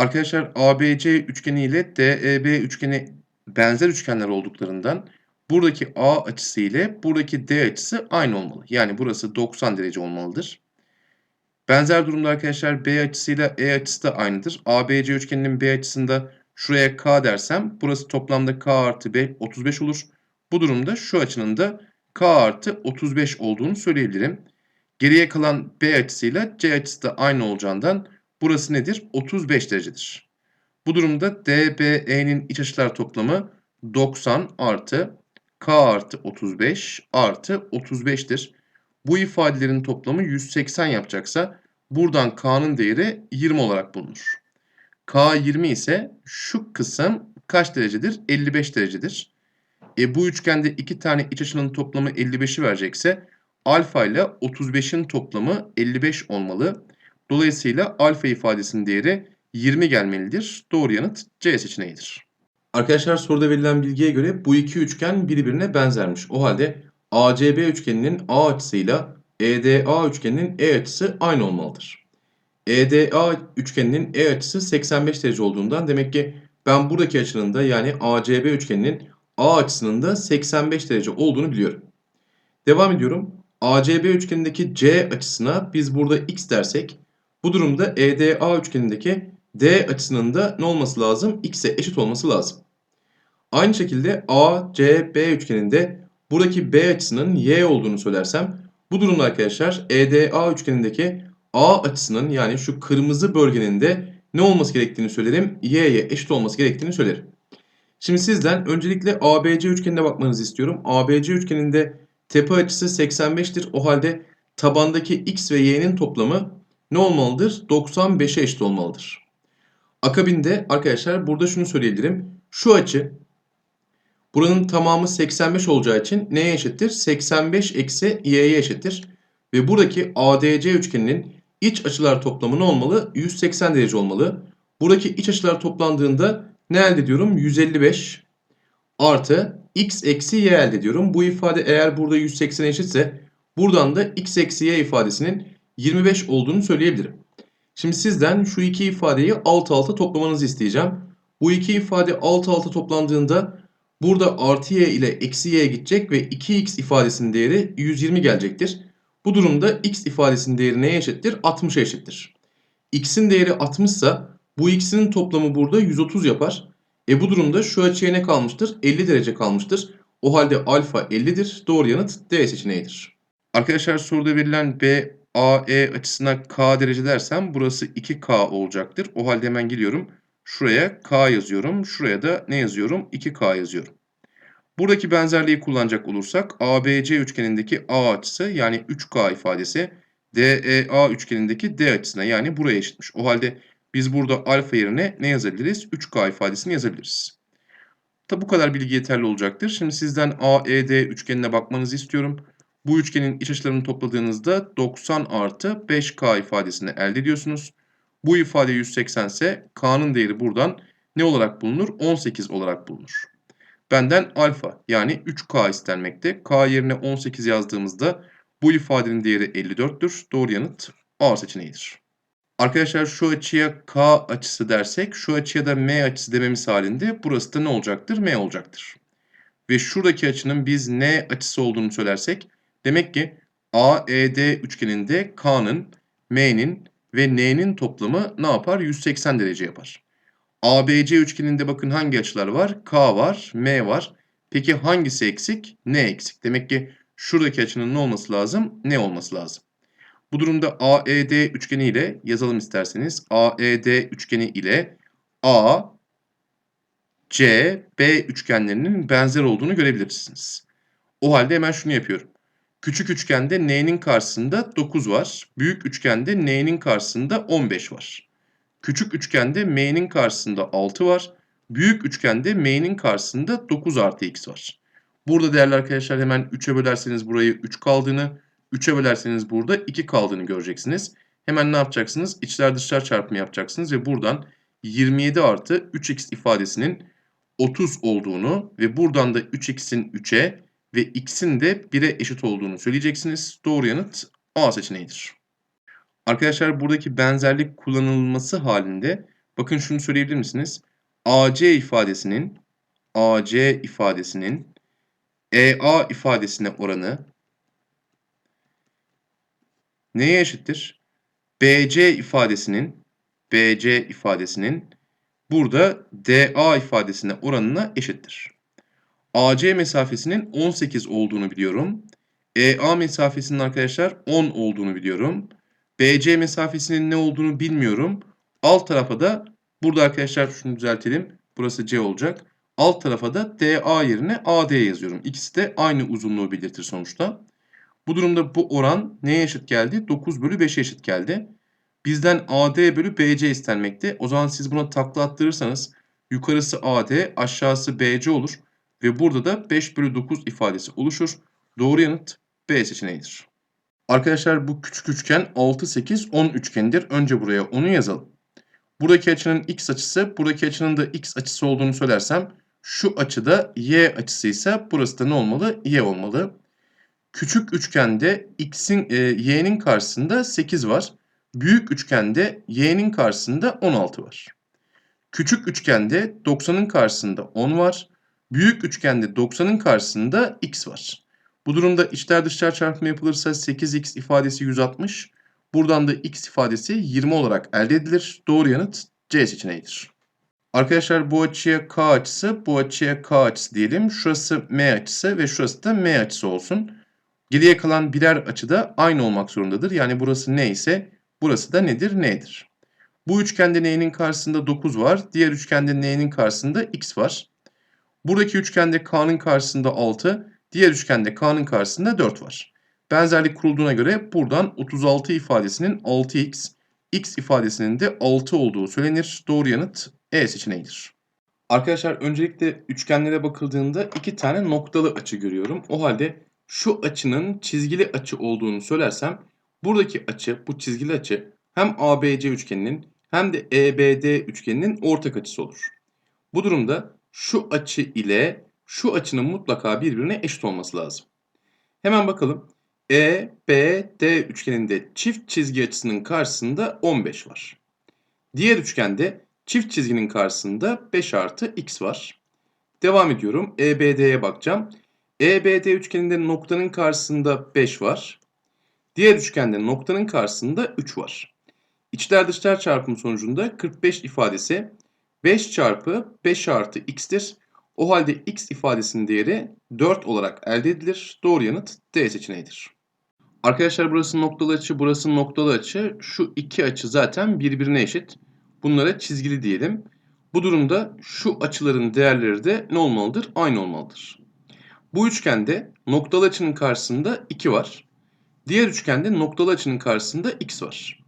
Arkadaşlar ABC üçgeni ile DEB üçgeni benzer üçgenler olduklarından buradaki A açısı ile buradaki D açısı aynı olmalı. Yani burası 90 derece olmalıdır. Benzer durumda arkadaşlar B açısıyla E açısı da aynıdır. ABC üçgeninin B açısında şuraya K dersem burası toplamda K artı B 35 olur. Bu durumda şu açının da K artı 35 olduğunu söyleyebilirim. Geriye kalan B açısıyla C açısı da aynı olacağından burası nedir? 35 derecedir. Bu durumda DBE'nin iç açılar toplamı 90 artı K artı 35 artı 35'tir. Bu ifadelerin toplamı 180 yapacaksa buradan K'nın değeri 20 olarak bulunur. K 20 ise şu kısım kaç derecedir? 55 derecedir. E bu üçgende iki tane iç açının toplamı 55'i verecekse alfa ile 35'in toplamı 55 olmalı. Dolayısıyla alfa ifadesinin değeri 20 gelmelidir. Doğru yanıt C seçeneğidir. Arkadaşlar soruda verilen bilgiye göre bu iki üçgen birbirine benzermiş. O halde ACB üçgeninin A açısıyla EDA üçgeninin E açısı aynı olmalıdır. EDA üçgeninin E açısı 85 derece olduğundan demek ki ben buradaki açının da yani ACB üçgeninin A açısının da 85 derece olduğunu biliyorum. Devam ediyorum. ACB üçgenindeki C açısına biz burada x dersek bu durumda EDA üçgenindeki D açısının da ne olması lazım? X'e eşit olması lazım. Aynı şekilde ACB üçgeninde buradaki B açısının Y olduğunu söylersem bu durumda arkadaşlar EDA üçgenindeki A açısının yani şu kırmızı bölgenin de ne olması gerektiğini söylerim? Y'ye eşit olması gerektiğini söylerim. Şimdi sizden öncelikle ABC üçgenine bakmanızı istiyorum. ABC üçgeninde tepe açısı 85'tir. O halde tabandaki x ve y'nin toplamı ne olmalıdır? 95'e eşit olmalıdır. Akabinde arkadaşlar burada şunu söyleyebilirim. Şu açı buranın tamamı 85 olacağı için neye eşittir? 85 eksi y'ye eşittir. Ve buradaki ADC üçgeninin iç açılar toplamı ne olmalı? 180 derece olmalı. Buradaki iç açılar toplandığında ne elde ediyorum? 155 artı x eksi y elde ediyorum. Bu ifade eğer burada 180 eşitse buradan da x eksi y ifadesinin 25 olduğunu söyleyebilirim. Şimdi sizden şu iki ifadeyi alt alta toplamanızı isteyeceğim. Bu iki ifade alt alta toplandığında burada artı y ile eksi y gidecek ve 2x ifadesinin değeri 120 gelecektir. Bu durumda x ifadesinin değeri neye eşittir? 60'a eşittir. x'in değeri 60 ise bu ikisinin toplamı burada 130 yapar. E bu durumda şu açıya ne kalmıştır? 50 derece kalmıştır. O halde alfa 50'dir. Doğru yanıt D seçeneğidir. Arkadaşlar soruda verilen B, A, E açısına K derece dersem burası 2K olacaktır. O halde hemen geliyorum. Şuraya K yazıyorum. Şuraya da ne yazıyorum? 2K yazıyorum. Buradaki benzerliği kullanacak olursak ABC üçgenindeki A açısı yani 3K ifadesi DEA üçgenindeki D açısına yani buraya eşitmiş. O halde biz burada alfa yerine ne yazabiliriz? 3K ifadesini yazabiliriz. Tabi bu kadar bilgi yeterli olacaktır. Şimdi sizden AED üçgenine bakmanızı istiyorum. Bu üçgenin iç açılarını topladığınızda 90 artı 5K ifadesini elde ediyorsunuz. Bu ifade 180 ise K'nın değeri buradan ne olarak bulunur? 18 olarak bulunur. Benden alfa yani 3K istenmekte. K yerine 18 yazdığımızda bu ifadenin değeri 54'tür. Doğru yanıt A seçeneğidir. Arkadaşlar şu açıya K açısı dersek şu açıya da M açısı dememiz halinde burası da ne olacaktır? M olacaktır. Ve şuradaki açının biz N açısı olduğunu söylersek demek ki AED üçgeninde K'nın, M'nin ve N'nin toplamı ne yapar? 180 derece yapar. ABC üçgeninde bakın hangi açılar var? K var, M var. Peki hangisi eksik? N eksik. Demek ki şuradaki açının ne olması lazım? Ne olması lazım? Bu durumda AED üçgeni ile yazalım isterseniz. AED üçgeni ile A, C, B üçgenlerinin benzer olduğunu görebilirsiniz. O halde hemen şunu yapıyorum. Küçük üçgende N'nin karşısında 9 var. Büyük üçgende N'nin karşısında 15 var. Küçük üçgende M'nin karşısında 6 var. Büyük üçgende M'nin karşısında 9 artı X var. Burada değerli arkadaşlar hemen 3'e bölerseniz burayı 3 kaldığını, 3'e bölerseniz burada 2 kaldığını göreceksiniz. Hemen ne yapacaksınız? İçler dışlar çarpımı yapacaksınız ve buradan 27 artı 3x ifadesinin 30 olduğunu ve buradan da 3x'in 3'e ve x'in de 1'e eşit olduğunu söyleyeceksiniz. Doğru yanıt A seçeneğidir. Arkadaşlar buradaki benzerlik kullanılması halinde Bakın şunu söyleyebilir misiniz? AC ifadesinin AC ifadesinin EA ifadesine oranı neye eşittir? BC ifadesinin BC ifadesinin burada DA ifadesine oranına eşittir. AC mesafesinin 18 olduğunu biliyorum. EA mesafesinin arkadaşlar 10 olduğunu biliyorum. BC mesafesinin ne olduğunu bilmiyorum. Alt tarafa da burada arkadaşlar şunu düzeltelim. Burası C olacak. Alt tarafa da DA yerine AD yazıyorum. İkisi de aynı uzunluğu belirtir sonuçta. Bu durumda bu oran neye eşit geldi? 9 bölü 5'e eşit geldi. Bizden AD bölü BC istenmekte. O zaman siz buna takla attırırsanız yukarısı AD aşağısı BC olur. Ve burada da 5 bölü 9 ifadesi oluşur. Doğru yanıt B seçeneğidir. Arkadaşlar bu küçük üçgen 6, 8, 10 üçgenidir. Önce buraya 10'u yazalım. Buradaki açının x açısı, buradaki açının da x açısı olduğunu söylersem şu açıda y açısı ise burası da ne olmalı? y olmalı. Küçük üçgende x'in e, y'nin karşısında 8 var. Büyük üçgende y'nin karşısında 16 var. Küçük üçgende 90'ın karşısında 10 var. Büyük üçgende 90'ın karşısında x var. Bu durumda içler dışlar çarpımı yapılırsa 8x ifadesi 160. Buradan da x ifadesi 20 olarak elde edilir. Doğru yanıt C seçeneğidir. Arkadaşlar bu açıya K açısı, bu açıya K açısı diyelim. Şurası M açısı ve şurası da M açısı olsun. Geriye kalan birer açı da aynı olmak zorundadır. Yani burası ne ise burası da nedir? N'dir. Bu üçgende N'nin karşısında 9 var. Diğer üçgende N'nin karşısında X var. Buradaki üçgende K'nın karşısında 6. Diğer üçgende K'nın karşısında 4 var. Benzerlik kurulduğuna göre buradan 36 ifadesinin 6x, x ifadesinin de 6 olduğu söylenir. Doğru yanıt E seçeneğidir. Arkadaşlar öncelikle üçgenlere bakıldığında iki tane noktalı açı görüyorum. O halde şu açının çizgili açı olduğunu söylersem buradaki açı, bu çizgili açı hem ABC üçgeninin hem de EBD üçgeninin ortak açısı olur. Bu durumda şu açı ile şu açının mutlaka birbirine eşit olması lazım. Hemen bakalım. E, B, D üçgeninde çift çizgi açısının karşısında 15 var. Diğer üçgende çift çizginin karşısında 5 artı x var. Devam ediyorum. EBD'ye bakacağım. EBD üçgeninde noktanın karşısında 5 var. Diğer üçgende noktanın karşısında 3 var. İçler dışlar çarpımı sonucunda 45 ifadesi 5 çarpı 5 artı x'tir. O halde x ifadesinin değeri 4 olarak elde edilir. Doğru yanıt D seçeneğidir. Arkadaşlar burası noktalı açı, burası noktalı açı. Şu iki açı zaten birbirine eşit. Bunlara çizgili diyelim. Bu durumda şu açıların değerleri de ne olmalıdır? Aynı olmalıdır. Bu üçgende noktalı açının karşısında 2 var. Diğer üçgende noktalı açının karşısında x var.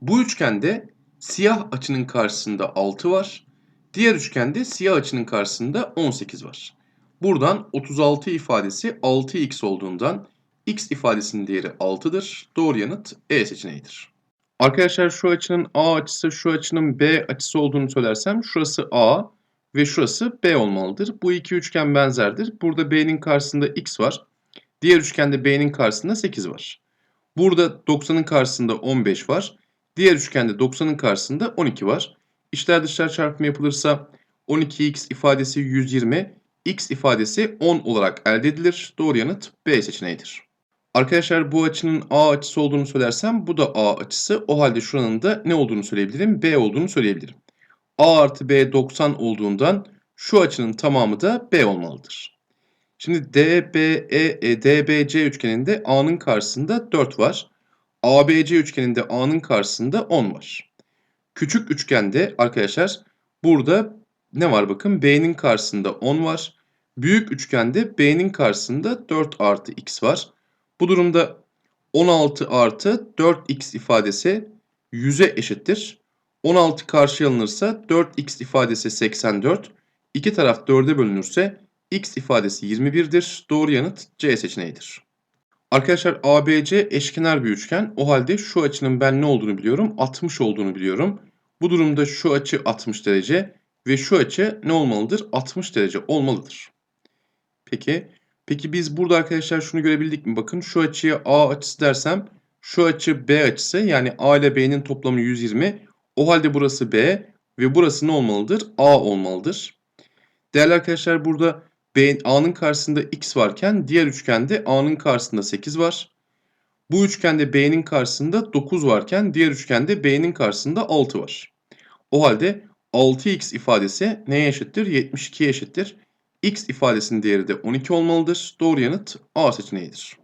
Bu üçgende siyah açının karşısında 6 var. Diğer üçgende siyah açının karşısında 18 var. Buradan 36 ifadesi 6x olduğundan x ifadesinin değeri 6'dır. Doğru yanıt E seçeneğidir. Arkadaşlar şu açının A açısı şu açının B açısı olduğunu söylersem şurası A ve şurası B olmalıdır. Bu iki üçgen benzerdir. Burada B'nin karşısında x var. Diğer üçgende B'nin karşısında 8 var. Burada 90'ın karşısında 15 var. Diğer üçgende 90'ın karşısında 12 var. İçler dışlar çarpımı yapılırsa 12x ifadesi 120, x ifadesi 10 olarak elde edilir. Doğru yanıt B seçeneğidir. Arkadaşlar bu açının A açısı olduğunu söylersem bu da A açısı. O halde şuranın da ne olduğunu söyleyebilirim? B olduğunu söyleyebilirim. A artı B 90 olduğundan şu açının tamamı da B olmalıdır. Şimdi DBE, e, DBC üçgeninde A'nın karşısında 4 var. ABC üçgeninde A'nın karşısında 10 var. Küçük üçgende arkadaşlar burada ne var bakın B'nin karşısında 10 var. Büyük üçgende B'nin karşısında 4 artı X var. Bu durumda 16 artı 4X ifadesi 100'e eşittir. 16 karşıya alınırsa 4X ifadesi 84. İki taraf 4'e bölünürse X ifadesi 21'dir. Doğru yanıt C seçeneğidir. Arkadaşlar ABC eşkenar bir üçgen. O halde şu açının ben ne olduğunu biliyorum? 60 olduğunu biliyorum. Bu durumda şu açı 60 derece ve şu açı ne olmalıdır? 60 derece olmalıdır. Peki, peki biz burada arkadaşlar şunu görebildik mi? Bakın şu açıya A açısı dersem şu açı B açısı yani A ile B'nin toplamı 120. O halde burası B, ve burası ne olmalıdır? A olmalıdır. Değerli arkadaşlar burada B, A'nın karşısında X varken diğer üçgende A'nın karşısında 8 var. Bu üçgende B'nin karşısında 9 varken diğer üçgende B'nin karşısında 6 var. O halde 6x ifadesi neye eşittir? 72'ye eşittir. X ifadesinin değeri de 12 olmalıdır. Doğru yanıt A seçeneğidir.